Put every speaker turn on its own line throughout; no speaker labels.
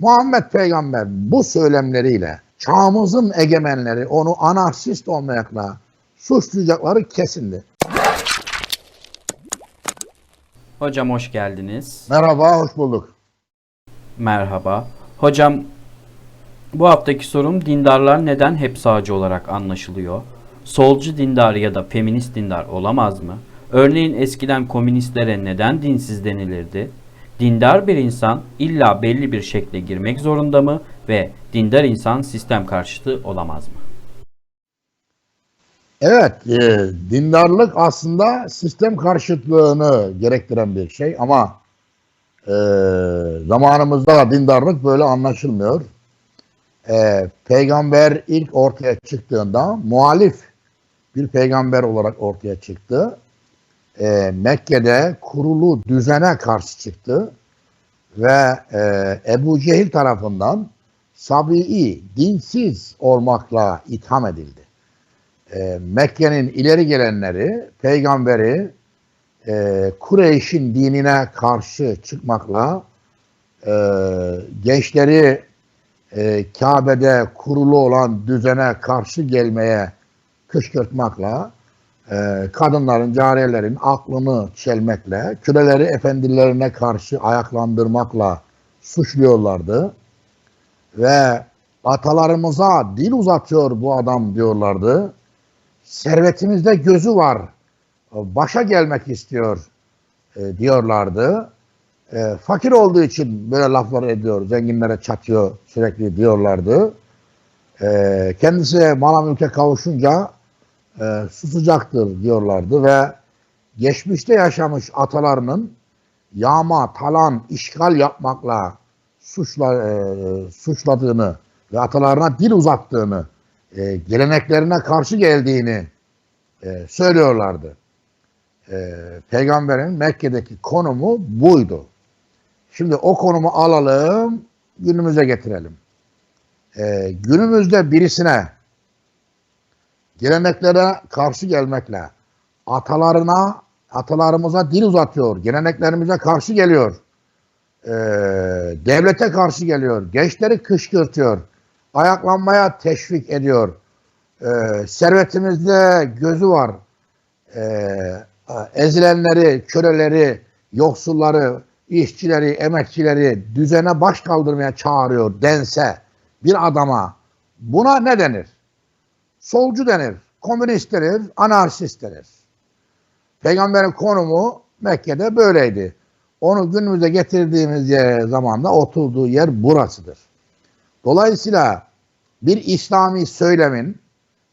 Muhammed Peygamber bu söylemleriyle çağımızın egemenleri onu anarşist olmakla suçlayacakları kesindi.
Hocam hoş geldiniz.
Merhaba, hoş bulduk.
Merhaba. Hocam bu haftaki sorum dindarlar neden hep sağcı olarak anlaşılıyor? Solcu dindar ya da feminist dindar olamaz mı? Örneğin eskiden komünistlere neden dinsiz denilirdi? Dindar bir insan illa belli bir şekle girmek zorunda mı ve dindar insan sistem karşıtı olamaz mı?
Evet, e, dindarlık aslında sistem karşıtlığını gerektiren bir şey ama e, zamanımızda dindarlık böyle anlaşılmıyor. E, peygamber ilk ortaya çıktığında muhalif bir peygamber olarak ortaya çıktı. E, Mekke'de kurulu düzene karşı çıktı ve e, Ebu Cehil tarafından sabi'i, dinsiz olmakla itham edildi. E, Mekke'nin ileri gelenleri peygamberi e, Kureyş'in dinine karşı çıkmakla e, gençleri e, Kabe'de kurulu olan düzene karşı gelmeye kışkırtmakla kadınların, cariyelerin aklını çelmekle, küreleri efendilerine karşı ayaklandırmakla suçluyorlardı. Ve atalarımıza dil uzatıyor bu adam diyorlardı servetimizde gözü var, başa gelmek istiyor e, diyorlardı. E, fakir olduğu için böyle laflar ediyor, zenginlere çatıyor sürekli diyorlardı. E, kendisi mala mülke kavuşunca e, susacaktır diyorlardı ve geçmişte yaşamış atalarının yağma, talan, işgal yapmakla suçla, e, suçladığını ve atalarına dil uzattığını e, geleneklerine karşı geldiğini e, söylüyorlardı. E, peygamberin Mekke'deki konumu buydu. Şimdi o konumu alalım, günümüze getirelim. E, günümüzde birisine geleneklere karşı gelmekle atalarına, atalarımıza dil uzatıyor, geleneklerimize karşı geliyor, e, devlete karşı geliyor, gençleri kışkırtıyor, ayaklanmaya teşvik ediyor. E, servetimizde gözü var. E, ezilenleri, köleleri, yoksulları, işçileri, emekçileri düzene baş kaldırmaya çağırıyor dense bir adama buna ne denir? Solcu denir, komünist denir, anarşist denir. Peygamberin konumu Mekke'de böyleydi. Onu günümüze getirdiğimiz zaman da oturduğu yer burasıdır. Dolayısıyla bir İslami söylemin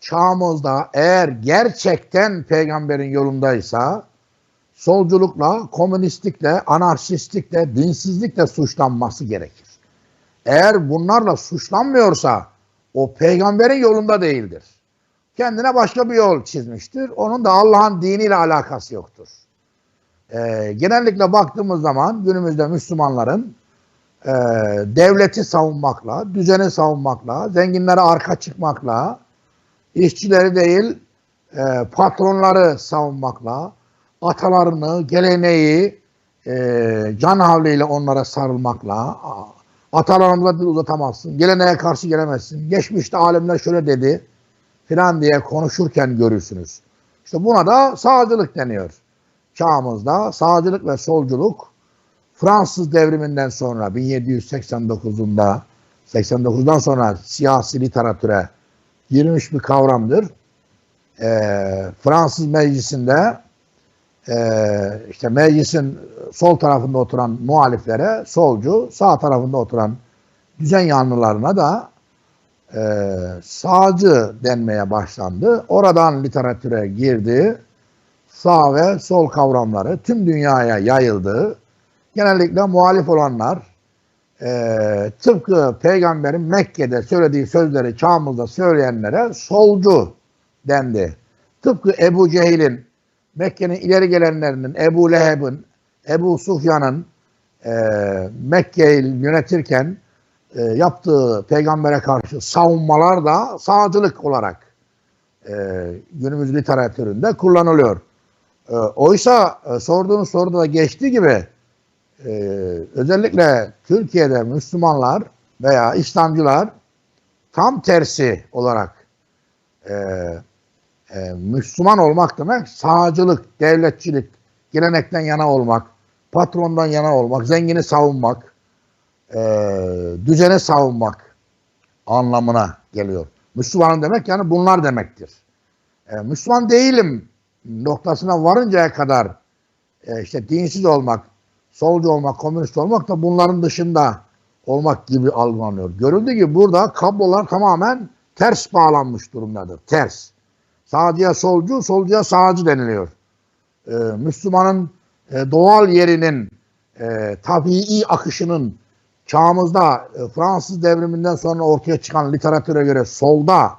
çağımızda eğer gerçekten peygamberin yolundaysa solculukla, komünistlikle, anarşistlikle, dinsizlikle suçlanması gerekir. Eğer bunlarla suçlanmıyorsa o peygamberin yolunda değildir. Kendine başka bir yol çizmiştir. Onun da Allah'ın diniyle alakası yoktur. Ee, genellikle baktığımız zaman günümüzde Müslümanların e, devleti savunmakla, düzeni savunmakla, zenginlere arka çıkmakla, işçileri değil e, patronları savunmakla, atalarını, geleneği e, can havliyle onlara sarılmakla, atalarımıza dil uzatamazsın, geleneğe karşı gelemezsin, geçmişte alemler şöyle dedi filan diye konuşurken görürsünüz. İşte buna da sağcılık deniyor. Çağımızda sağcılık ve solculuk Fransız devriminden sonra 1789'unda 89'dan sonra siyasi literatüre girmiş bir kavramdır. Ee, Fransız meclisinde e, işte meclisin sol tarafında oturan muhaliflere solcu, sağ tarafında oturan düzen yanlılarına da e, sağcı denmeye başlandı. Oradan literatüre girdi. Sağ ve sol kavramları tüm dünyaya yayıldı genellikle muhalif olanlar e, tıpkı peygamberin Mekke'de söylediği sözleri çağımızda söyleyenlere solcu dendi. Tıpkı Ebu Cehil'in, Mekke'nin ileri gelenlerinin, Ebu Leheb'in, Ebu Sufyan'ın e, Mekke'yi yönetirken e, yaptığı peygambere karşı savunmalar da sağcılık olarak e, günümüz literatüründe kullanılıyor. E, oysa e, sorduğunuz soruda da geçtiği gibi e, özellikle Türkiye'de Müslümanlar veya İslamcılar tam tersi olarak e, e, Müslüman olmak demek sağcılık, devletçilik, gelenekten yana olmak, patrondan yana olmak, zengini savunmak, e, düzeni savunmak anlamına geliyor. Müslüman demek yani bunlar demektir. E, Müslüman değilim noktasına varıncaya kadar e, işte dinsiz olmak, solcu olmak, komünist olmak da bunların dışında olmak gibi algılanıyor. Görüldüğü gibi burada kablolar tamamen ters bağlanmış durumdadır. Ters. Sağcıya solcu, solcuya sağcı deniliyor. Ee, Müslümanın e, doğal yerinin, e, tabii akışının çağımızda e, Fransız devriminden sonra ortaya çıkan literatüre göre solda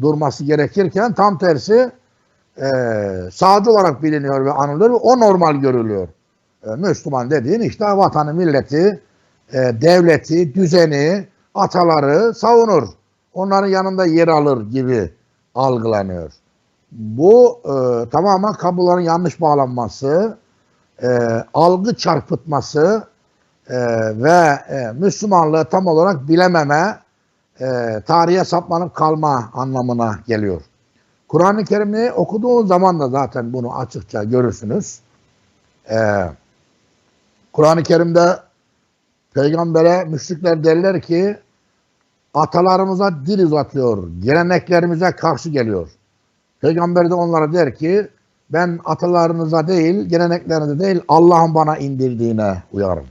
durması gerekirken tam tersi e, sağcı olarak biliniyor ve anılıyor o normal görülüyor. E, Müslüman dediğin işte vatanı, milleti, e, devleti, düzeni, ataları savunur. Onların yanında yer alır gibi algılanıyor. Bu e, tamamen kabloların yanlış bağlanması, e, algı çarpıtması e, ve e, Müslümanlığı tam olarak bilememe, e, tarihe saplanıp kalma anlamına geliyor. Kur'an-ı Kerim'i okuduğunuz zaman da zaten bunu açıkça görürsünüz. E, Kur'an-ı Kerim'de peygambere müşrikler derler ki atalarımıza dil uzatıyor, geleneklerimize karşı geliyor. Peygamber de onlara der ki ben atalarınıza değil, geleneklerinize değil Allah'ın bana indirdiğine uyarım.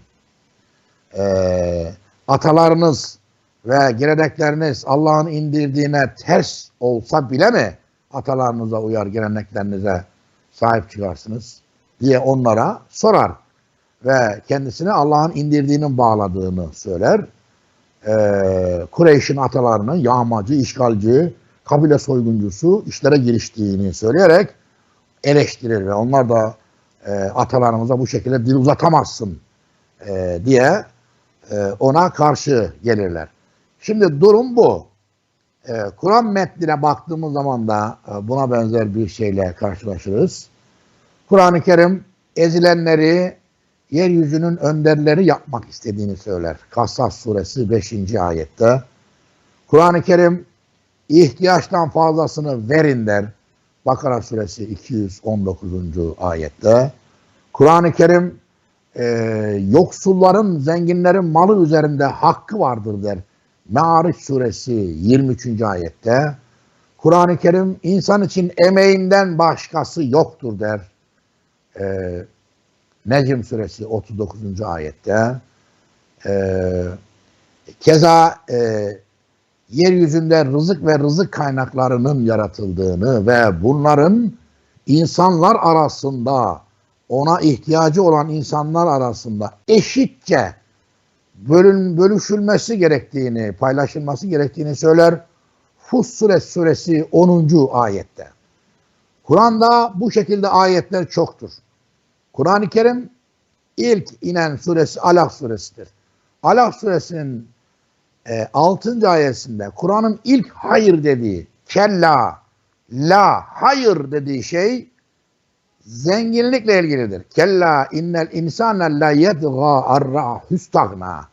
Ee, atalarınız ve gelenekleriniz Allah'ın indirdiğine ters olsa bile mi atalarınıza uyar, geleneklerinize sahip çıkarsınız diye onlara sorar. Ve kendisine Allah'ın indirdiğinin bağladığını söyler. Ee, Kureyş'in atalarının yağmacı, işgalci, kabile soyguncusu işlere giriştiğini söyleyerek eleştirir ve onlar da e, atalarımıza bu şekilde dil uzatamazsın e, diye e, ona karşı gelirler. Şimdi durum bu. E, Kur'an metnine baktığımız zaman da e, buna benzer bir şeyle karşılaşırız. Kur'an-ı Kerim ezilenleri yeryüzünün önderleri yapmak istediğini söyler. Kassas suresi 5. ayette. Kur'an-ı Kerim ihtiyaçtan fazlasını verin der. Bakara suresi 219. ayette. Kur'an-ı Kerim e, yoksulların, zenginlerin malı üzerinde hakkı vardır der. Me'ariç suresi 23. ayette. Kur'an-ı Kerim insan için emeğinden başkası yoktur der. E, Necm suresi 39. ayette. E, keza e, yeryüzünde rızık ve rızık kaynaklarının yaratıldığını ve bunların insanlar arasında ona ihtiyacı olan insanlar arasında eşitçe bölün, bölüşülmesi gerektiğini, paylaşılması gerektiğini söyler. Fussilet suresi 10. ayette. Kur'an'da bu şekilde ayetler çoktur. Kur'an-ı Kerim ilk inen suresi Alak suresidir. Alak suresinin e, 6. ayetinde Kur'an'ın ilk hayır dediği, kella, la, hayır dediği şey zenginlikle ilgilidir. Kella innel insane la yedgâ arra hüstagna.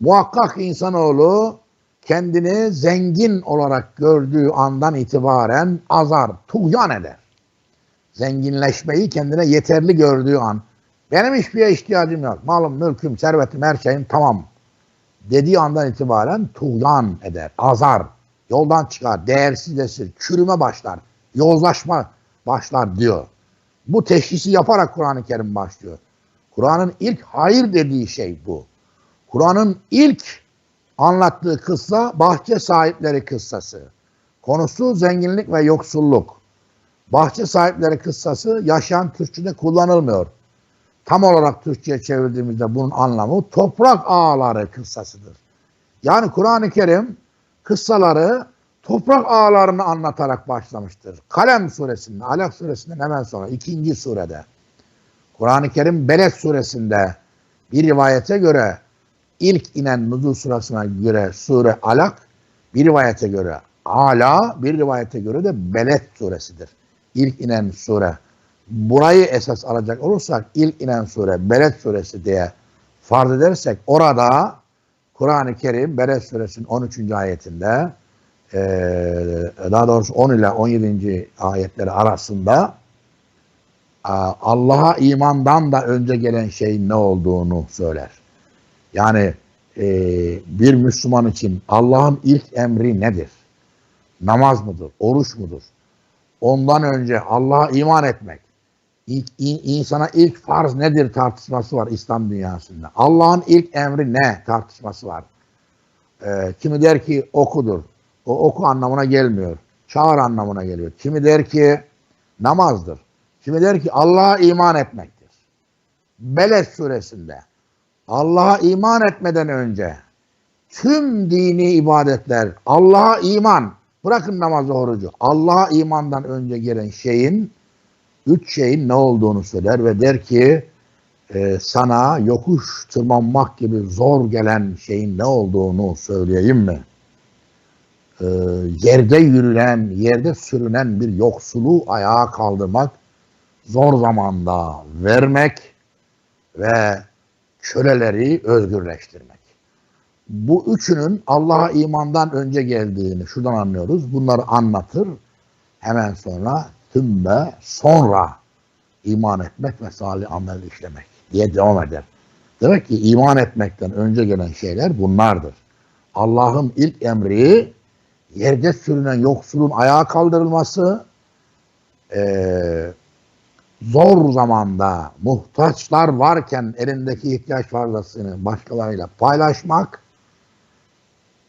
Muhakkak insanoğlu kendini zengin olarak gördüğü andan itibaren azar, tuğyan eder. Zenginleşmeyi kendine yeterli gördüğü an. Benim hiçbir ihtiyacım yok. Malım, mülküm, servetim, her şeyim tamam. Dediği andan itibaren tuğyan eder, azar. Yoldan çıkar, değersizleşir, çürüme başlar, yozlaşma başlar diyor. Bu teşhisi yaparak Kur'an-ı Kerim başlıyor. Kur'an'ın ilk hayır dediği şey bu. Kur'an'ın ilk anlattığı kıssa bahçe sahipleri kıssası. Konusu zenginlik ve yoksulluk. Bahçe sahipleri kıssası yaşayan Türkçe'de kullanılmıyor. Tam olarak Türkçe'ye çevirdiğimizde bunun anlamı toprak ağları kıssasıdır. Yani Kur'an-ı Kerim kıssaları toprak ağlarını anlatarak başlamıştır. Kalem suresinde, Alak suresinden hemen sonra ikinci surede. Kur'an-ı Kerim Beled suresinde bir rivayete göre ilk inen Nuzul surasına göre sure Alak, bir rivayete göre Ala, bir rivayete göre de Beled suresidir. İlk inen sure burayı esas alacak olursak ilk inen sure Beled suresi diye farz edersek orada Kur'an-ı Kerim Beled suresinin 13. ayetinde eee, daha doğrusu 10 ile 17. ayetleri arasında a, Allah'a imandan da önce gelen şeyin ne olduğunu söyler. Yani eee, bir Müslüman için Allah'ın ilk emri nedir? Namaz mıdır? Oruç mudur? Ondan önce Allah'a iman etmek. İlk, in- insana ilk farz nedir tartışması var İslam dünyasında. Allah'ın ilk emri ne tartışması var. Ee, kimi der ki okudur. O oku anlamına gelmiyor. Çağır anlamına geliyor. Kimi der ki namazdır. Kimi der ki Allah'a iman etmektir. Beled suresinde Allah'a iman etmeden önce tüm dini ibadetler Allah'a iman bırakın namazı orucu Allah'a imandan önce gelen şeyin üç şeyin ne olduğunu söyler ve der ki e, sana yokuş tırmanmak gibi zor gelen şeyin ne olduğunu söyleyeyim mi? E, yerde yürüyen, yerde sürünen bir yoksulu ayağa kaldırmak, zor zamanda vermek ve köleleri özgürleştirmek. Bu üçünün Allah'a imandan önce geldiğini şuradan anlıyoruz. Bunları anlatır. Hemen sonra tümme sonra iman etmek ve salih amel işlemek diye devam eder. Demek ki iman etmekten önce gelen şeyler bunlardır. Allah'ın ilk emri yerde sürünen yoksulun ayağa kaldırılması, eee, zor zamanda muhtaçlar varken elindeki ihtiyaç fazlasını başkalarıyla paylaşmak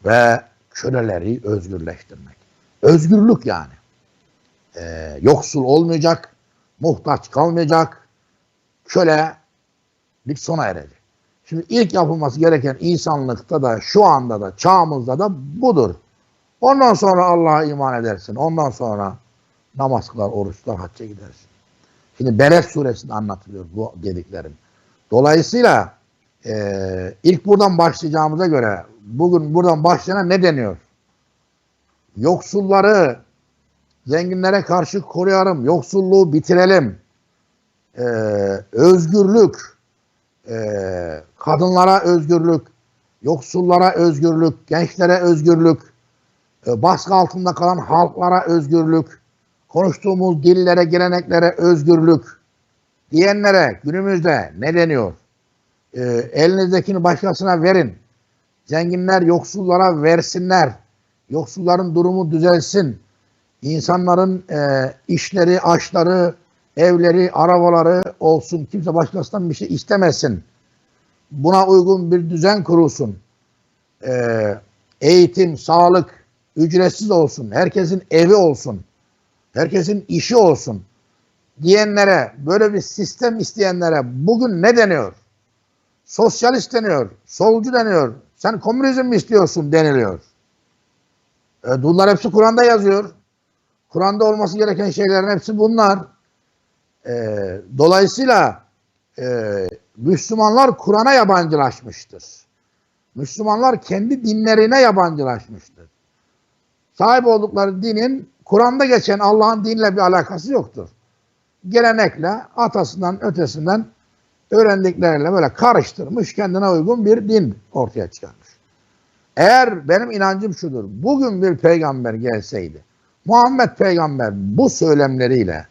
ve köleleri özgürleştirmek. Özgürlük yani. Ee, yoksul olmayacak, muhtaç kalmayacak, kölelik sona erecek. Şimdi ilk yapılması gereken insanlıkta da şu anda da çağımızda da budur. Ondan sonra Allah'a iman edersin. Ondan sonra namaz kılar, oruçlar, hacca gidersin. Şimdi Beled suresinde anlatılıyor bu dediklerim. Dolayısıyla eee, ilk buradan başlayacağımıza göre bugün buradan başlayana ne deniyor? Yoksulları zenginlere karşı koruyalım, yoksulluğu bitirelim. Eee, özgürlük, eee, kadınlara özgürlük, yoksullara özgürlük, gençlere özgürlük, e, baskı altında kalan halklara özgürlük, konuştuğumuz dillere, geleneklere özgürlük diyenlere günümüzde ne deniyor? Ee, elinizdekini başkasına verin. Zenginler yoksullara versinler. Yoksulların durumu düzelsin. İnsanların e, işleri, aşları, evleri, arabaları olsun. Kimse başkasından bir şey istemesin. Buna uygun bir düzen kurulsun. Ee, eğitim, sağlık ücretsiz olsun. Herkesin evi olsun. Herkesin işi olsun diyenlere, böyle bir sistem isteyenlere bugün ne deniyor? Sosyalist deniyor, solcu deniyor. Sen komünizm mi istiyorsun deniliyor. E, bunlar hepsi Kur'an'da yazıyor. Kur'an'da olması gereken şeylerin hepsi bunlar. E, dolayısıyla e, Müslümanlar Kur'an'a yabancılaşmıştır. Müslümanlar kendi dinlerine yabancılaşmıştır. Sahip oldukları dinin Kur'an'da geçen Allah'ın dinle bir alakası yoktur. Gelenekle, atasından, ötesinden öğrendikleriyle böyle karıştırmış, kendine uygun bir din ortaya çıkarmış. Eğer benim inancım şudur, bugün bir peygamber gelseydi, Muhammed peygamber bu söylemleriyle,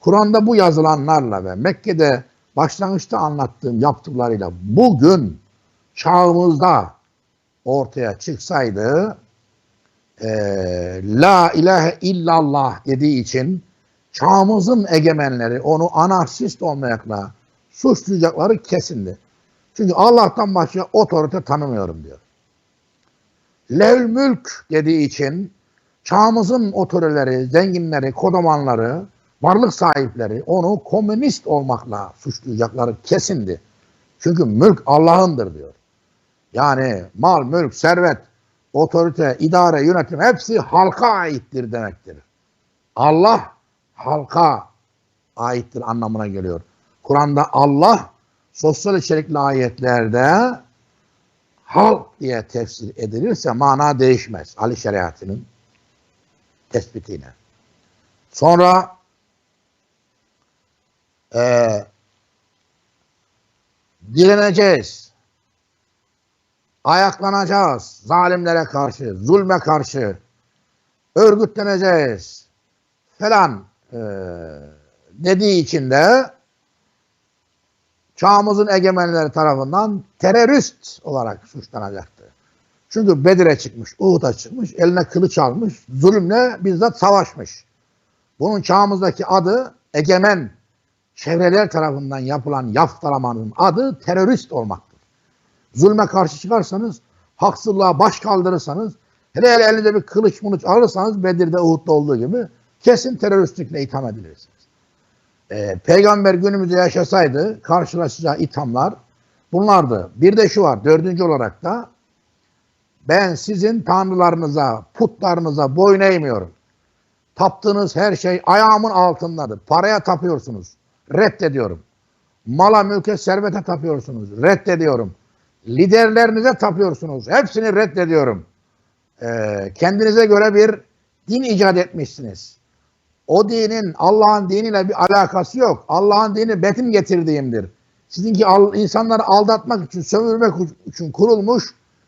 Kur'an'da bu yazılanlarla ve Mekke'de başlangıçta anlattığım yaptıklarıyla bugün çağımızda ortaya çıksaydı, e, La ilahe illallah dediği için çağımızın egemenleri onu anarşist olmayakla suçlayacakları kesindi. Çünkü Allah'tan başka otorite tanımıyorum diyor. Levl mülk dediği için çağımızın otoriteleri, zenginleri, kodamanları, varlık sahipleri onu komünist olmakla suçlayacakları kesindi. Çünkü mülk Allah'ındır diyor. Yani mal, mülk, servet, otorite, idare, yönetim hepsi halka aittir demektir. Allah halka aittir anlamına geliyor. Kur'an'da Allah sosyal içerikli ayetlerde halk diye tefsir edilirse mana değişmez. Ali şeriatının tespitiyle. Sonra Ee, direneceğiz. Ayaklanacağız zalimlere karşı, zulme karşı. Örgütleneceğiz falan ee, dediği için de çağımızın egemenleri tarafından terörist olarak suçlanacaktı. Çünkü Bedir'e çıkmış, Uhud'a çıkmış, eline kılıç almış, zulümle bizzat savaşmış. Bunun çağımızdaki adı egemen çevreler tarafından yapılan yaftalamanın adı terörist olmaktır. Zulme karşı çıkarsanız, haksızlığa baş kaldırırsanız, hele hele elinde bir kılıç mılıç alırsanız Bedir'de Uhud'da olduğu gibi kesin teröristlikle itham edilirsiniz. Ee, peygamber günümüzde yaşasaydı karşılaşacağı ithamlar bunlardı. Bir de şu var, dördüncü olarak da ben sizin tanrılarınıza, putlarınıza boyun eğmiyorum. Taptığınız her şey ayağımın altındadır. Paraya tapıyorsunuz. Reddediyorum. Mala, mülke, servete tapıyorsunuz. Reddediyorum. Liderlerinize tapıyorsunuz. Hepsini reddediyorum. Ee, kendinize göre bir din icat etmişsiniz. O dinin Allah'ın diniyle bir alakası yok. Allah'ın dini betim getirdiğimdir. Sizinki al- insanları aldatmak için, sömürmek için kurulmuş,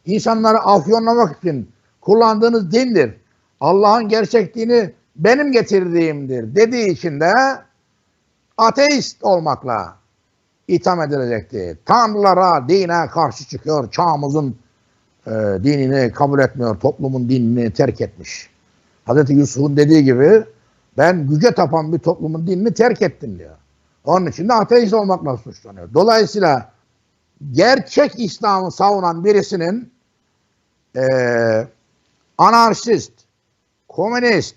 insanları afyonlamak için kullandığınız dindir. Allah'ın gerçek dini benim getirdiğimdir dediği için de ateist olmakla itham edilecekti. Tanrılara, dine karşı çıkıyor. Çağımızın e, dinini kabul etmiyor. Toplumun dinini terk etmiş. Hazreti Yusuf'un dediği gibi ben güce tapan bir toplumun dinini terk ettim diyor. Onun için de ateist olmakla suçlanıyor. Dolayısıyla gerçek İslam'ı savunan birisinin eee anarşist, komünist,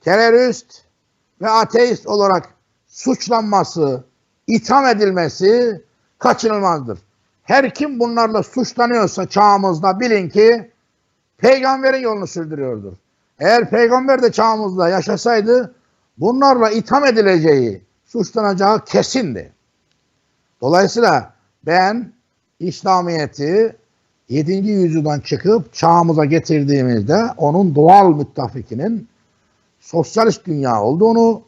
terörist ve ateist olarak suçlanması, itham edilmesi kaçınılmazdır. Her kim bunlarla suçlanıyorsa çağımızda bilin ki peygamberin yolunu sürdürüyordur. Eğer peygamber de çağımızda yaşasaydı bunlarla itham edileceği, suçlanacağı kesindi. Dolayısıyla ben İslamiyet'i 7. yüzyıldan çıkıp çağımıza getirdiğimizde onun doğal müttefikinin sosyalist dünya olduğunu,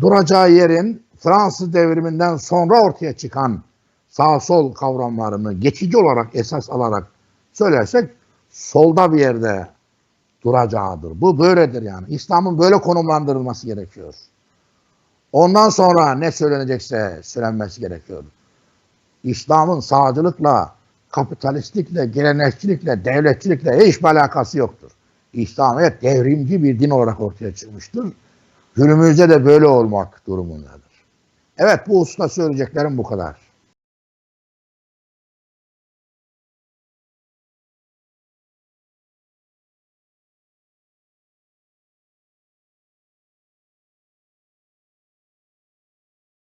duracağı yerin Fransız devriminden sonra ortaya çıkan sağ sol kavramlarını geçici olarak esas alarak söylersek solda bir yerde duracağıdır. Bu böyledir yani. İslam'ın böyle konumlandırılması gerekiyor. Ondan sonra ne söylenecekse söylenmesi gerekiyor. İslam'ın sağcılıkla, kapitalistlikle, gelenekçilikle, devletçilikle hiçbir alakası yoktur. İslamiyet devrimci bir din olarak ortaya çıkmıştır. Günümüzde de böyle olmak durumundadır. Evet bu hususta söyleyeceklerim bu kadar.